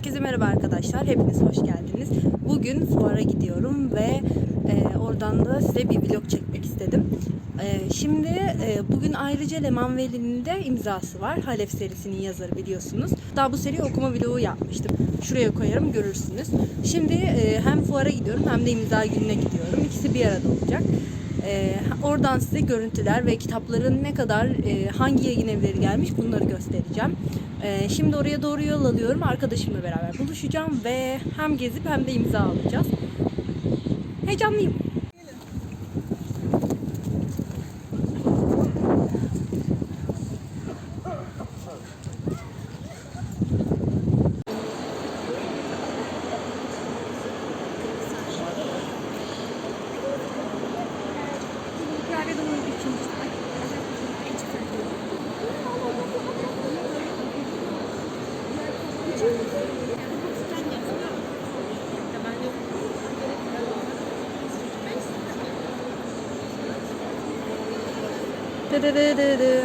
Herkese merhaba arkadaşlar. Hepiniz hoş geldiniz. Bugün fuara gidiyorum ve e, oradan da size bir vlog çekmek istedim. E, şimdi e, bugün ayrıca Leman Veli'nin de imzası var. Halef serisinin yazarı biliyorsunuz. Daha bu seri okuma vlogu yapmıştım. Şuraya koyarım görürsünüz. Şimdi e, hem fuara gidiyorum hem de imza gününe gidiyorum. İkisi bir arada olacak. E, oradan size görüntüler ve kitapların ne kadar e, hangi yayın evleri gelmiş bunları göstereceğim. E, şimdi oraya doğru yol alıyorum. Arkadaşımla beraber buluşacağım ve hem gezip hem de imza alacağız. Heyecanlıyım. Dırırırırı.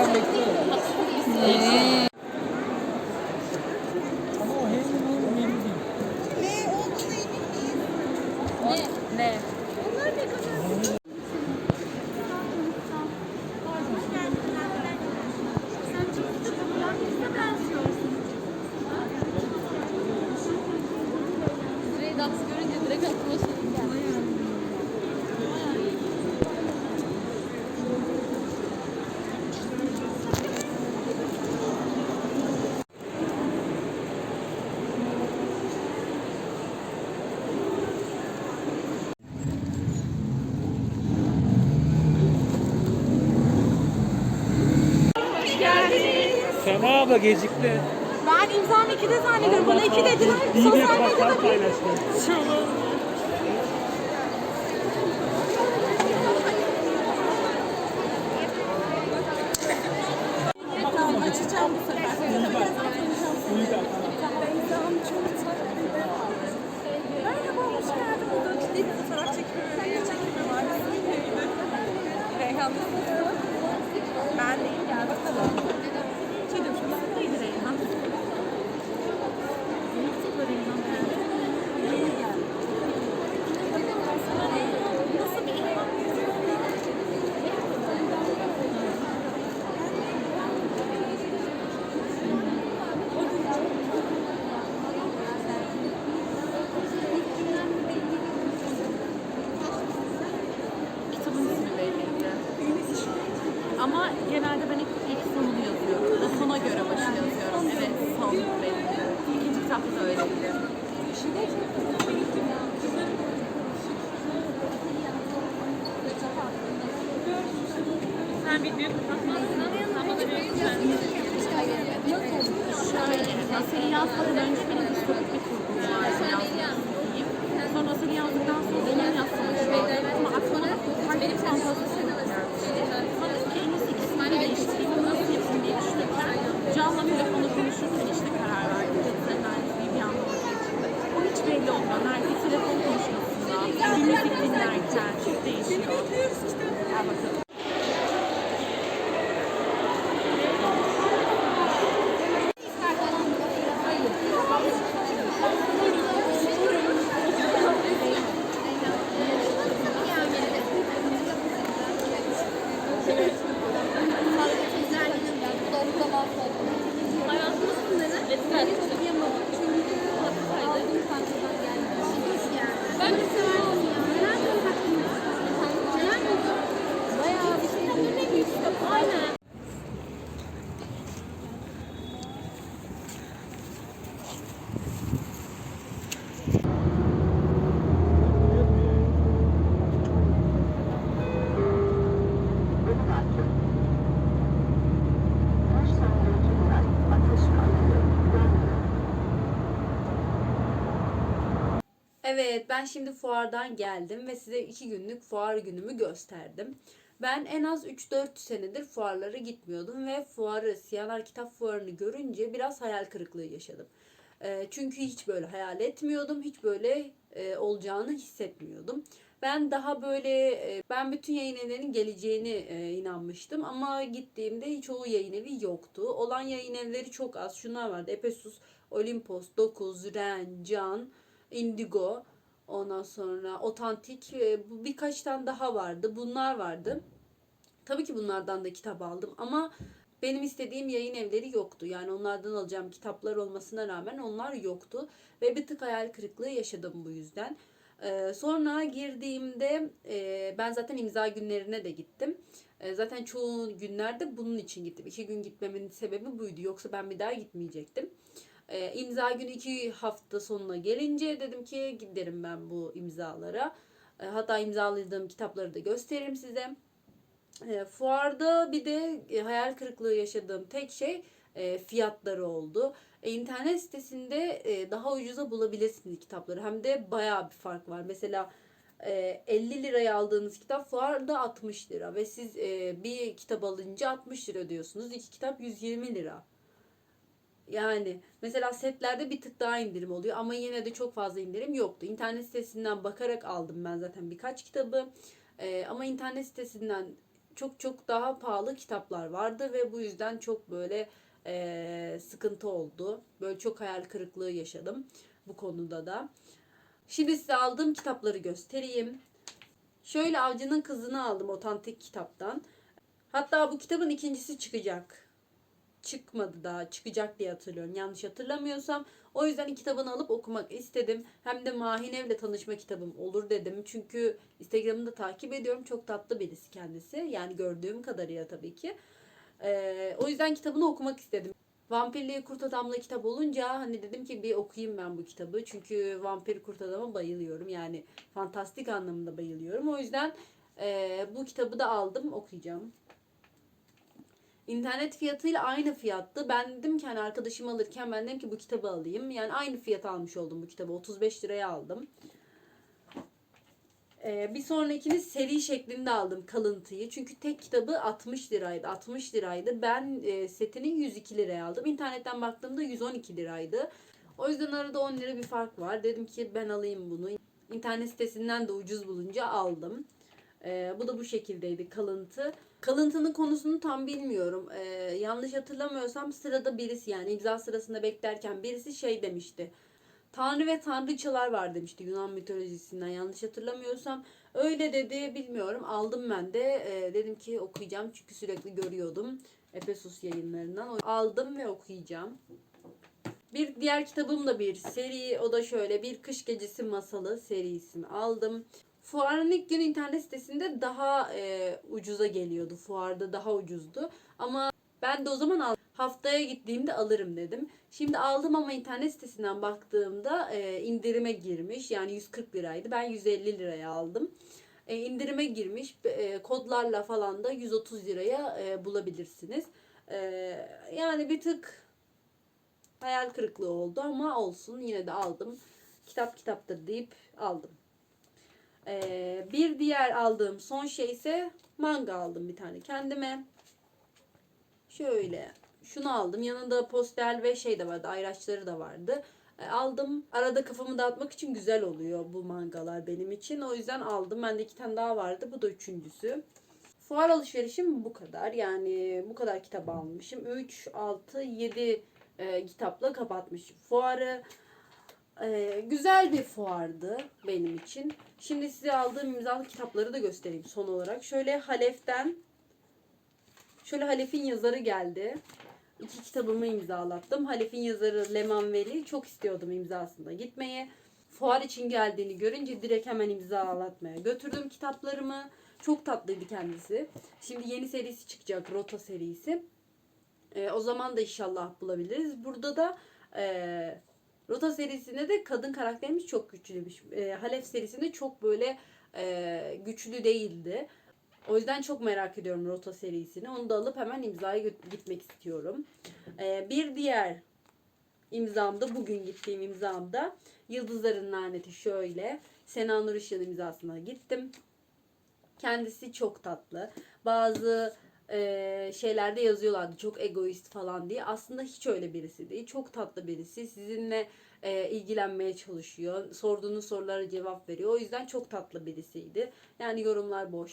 Bu kadar insan bekliyor. Ama o hem hem hem değil. Ne olduğunu emin miyiz? Ne? Reydaks görünce direkt aklıma şey geldi. Sema abla gecikti. Ben imzam 2'de zannediyorum. Bana 2 dediler. Sosyal medyada bir paylaştı. Tamam açacağım bu sefer. Uygar. Beyza'm çok tatlı. Merhaba hoş Genelde ben ilk, ilk sonunu yazıyorum. O sona göre başı yazıyorum. Evet son benim. İkinci kitapta da öyleydi. Sen bir büyük kapatmazsın. Ama da büyük. Şöyle, Nasır'ı yazmadan önce benim Evet ben şimdi fuardan geldim ve size iki günlük fuar günümü gösterdim. Ben en az 3-4 senedir fuarlara gitmiyordum ve fuarı, Siyanar Kitap Fuarı'nı görünce biraz hayal kırıklığı yaşadım. Ee, çünkü hiç böyle hayal etmiyordum, hiç böyle e, olacağını hissetmiyordum. Ben daha böyle, e, ben bütün yayın evlerinin geleceğini e, inanmıştım ama gittiğimde çoğu yayın evi yoktu. Olan yayın evleri çok az. Şunlar vardı, Epesus, Olimpos, 9, Ren, Can, Indigo, ondan sonra Otantik, e, bu birkaç tane daha vardı. Bunlar vardı. Tabii ki bunlardan da kitap aldım ama benim istediğim yayın evleri yoktu. Yani onlardan alacağım kitaplar olmasına rağmen onlar yoktu. Ve bir tık hayal kırıklığı yaşadım bu yüzden. Ee, sonra girdiğimde e, ben zaten imza günlerine de gittim. E, zaten çoğu günlerde bunun için gittim. İki gün gitmemin sebebi buydu. Yoksa ben bir daha gitmeyecektim. E, imza günü iki hafta sonuna gelince dedim ki giderim ben bu imzalara. E, hatta imzaladığım kitapları da gösteririm size. E, fuarda bir de e, hayal kırıklığı yaşadığım tek şey e, fiyatları oldu. E, internet sitesinde e, daha ucuza bulabilirsiniz kitapları. Hem de bayağı bir fark var. Mesela e, 50 liraya aldığınız kitap fuarda 60 lira ve siz e, bir kitap alınca 60 lira ödüyorsunuz. İki kitap 120 lira. Yani mesela setlerde bir tık daha indirim oluyor ama yine de çok fazla indirim yoktu. İnternet sitesinden bakarak aldım ben zaten birkaç kitabı. Ee, ama internet sitesinden çok çok daha pahalı kitaplar vardı ve bu yüzden çok böyle e, sıkıntı oldu. Böyle çok hayal kırıklığı yaşadım bu konuda da. Şimdi size aldığım kitapları göstereyim. Şöyle Avcının Kızını aldım otantik kitaptan. Hatta bu kitabın ikincisi çıkacak çıkmadı daha çıkacak diye hatırlıyorum. Yanlış hatırlamıyorsam. O yüzden kitabını alıp okumak istedim. Hem de Mahinev'le tanışma kitabım olur dedim. Çünkü Instagram'da takip ediyorum. Çok tatlı birisi kendisi. Yani gördüğüm kadarıyla tabii ki. Ee, o yüzden kitabını okumak istedim. Vampirliği Kurt Adam'la kitap olunca hani dedim ki bir okuyayım ben bu kitabı. Çünkü Vampir Kurt Adam'a bayılıyorum. Yani fantastik anlamında bayılıyorum. O yüzden e, bu kitabı da aldım okuyacağım. İnternet fiyatıyla aynı fiyattı. Ben dedim ki hani arkadaşım alırken ben dedim ki bu kitabı alayım. Yani aynı fiyat almış oldum bu kitabı. 35 liraya aldım. Ee, bir sonrakini seri şeklinde aldım kalıntıyı. Çünkü tek kitabı 60 liraydı. 60 liraydı. Ben e, setini 102 liraya aldım. İnternetten baktığımda 112 liraydı. O yüzden arada 10 lira bir fark var. Dedim ki ben alayım bunu. İnternet sitesinden de ucuz bulunca aldım. Ee, bu da bu şekildeydi kalıntı. Kalıntının konusunu tam bilmiyorum. Ee, yanlış hatırlamıyorsam sırada birisi yani imza sırasında beklerken birisi şey demişti. Tanrı ve tanrıçalar var demişti Yunan mitolojisinden yanlış hatırlamıyorsam. Öyle dedi bilmiyorum aldım ben de Ee, dedim ki okuyacağım çünkü sürekli görüyordum Efesus yayınlarından. Aldım ve okuyacağım. Bir diğer kitabım da bir seri o da şöyle bir kış gecesi masalı serisini aldım. Fuarın ilk günü internet sitesinde daha e, ucuza geliyordu. Fuarda daha ucuzdu. Ama ben de o zaman al haftaya gittiğimde alırım dedim. Şimdi aldım ama internet sitesinden baktığımda e, indirime girmiş. Yani 140 liraydı. Ben 150 liraya aldım. E, indirime girmiş. E, kodlarla falan da 130 liraya e, bulabilirsiniz. E, yani bir tık hayal kırıklığı oldu ama olsun yine de aldım. Kitap kitaptır deyip aldım. Ee, bir diğer aldığım son şey ise manga aldım bir tane kendime. Şöyle şunu aldım. Yanında poster ve şey de vardı. Ayraçları da vardı. E, aldım. Arada kafamı dağıtmak için güzel oluyor bu mangalar benim için. O yüzden aldım. Bende iki tane daha vardı. Bu da üçüncüsü. Fuar alışverişim bu kadar. Yani bu kadar kitap almışım. 3, 6, 7 e, kitapla kapatmışım. Fuarı e, güzel bir fuardı benim için. Şimdi size aldığım imzalı kitapları da göstereyim son olarak. Şöyle Halef'ten şöyle Halef'in yazarı geldi. İki kitabımı imzalattım. Halef'in yazarı Leman Veli. Çok istiyordum imzasında gitmeyi. Fuar için geldiğini görünce direkt hemen imzalatmaya götürdüm kitaplarımı. Çok tatlıydı kendisi. Şimdi yeni serisi çıkacak. Rota serisi. Ee, o zaman da inşallah bulabiliriz. Burada da e, Rota serisinde de kadın karakterimiz çok güçlüymüş. E, Halef serisinde çok böyle e, güçlü değildi. O yüzden çok merak ediyorum Rota serisini. Onu da alıp hemen imzaya gitmek istiyorum. E, bir diğer imzamda, bugün gittiğim imzamda Yıldızların Laneti şöyle. Sena Nur Işık'ın imzasına gittim. Kendisi çok tatlı. Bazı e, şeylerde yazıyorlardı çok egoist falan diye. Aslında hiç öyle birisi değil. Çok tatlı birisi. Sizinle e, ilgilenmeye çalışıyor. Sorduğunuz sorulara cevap veriyor. O yüzden çok tatlı birisiydi. Yani yorumlar boş.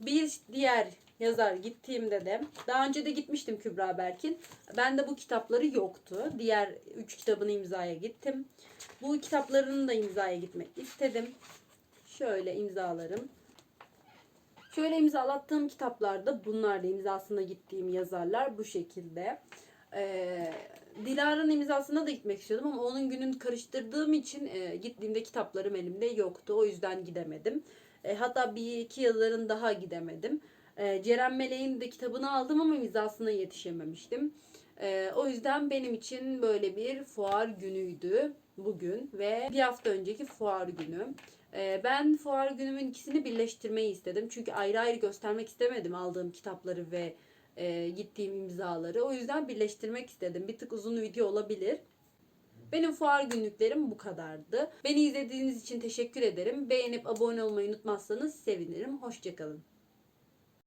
Bir diğer yazar gittiğimde de daha önce de gitmiştim Kübra Berk'in. Bende bu kitapları yoktu. Diğer üç kitabını imzaya gittim. Bu kitaplarını da imzaya gitmek istedim. Şöyle imzalarım. Şöyle imzalattığım kitaplarda bunlar da imzasına gittiğim yazarlar bu şekilde. Ee, Dilara'nın imzasına da gitmek istiyordum ama onun gününü karıştırdığım için e, gittiğimde kitaplarım elimde yoktu. O yüzden gidemedim. E, hatta bir iki yazarın daha gidemedim. E, Ceren Meleğin de kitabını aldım ama imzasına yetişememiştim. E, o yüzden benim için böyle bir fuar günüydü bugün ve bir hafta önceki fuar günü. E, ben fuar günümün ikisini birleştirmeyi istedim. Çünkü ayrı ayrı göstermek istemedim aldığım kitapları ve e, gittiğim imzaları. O yüzden birleştirmek istedim. Bir tık uzun video olabilir. Benim fuar günlüklerim bu kadardı. Beni izlediğiniz için teşekkür ederim. Beğenip abone olmayı unutmazsanız sevinirim. Hoşçakalın.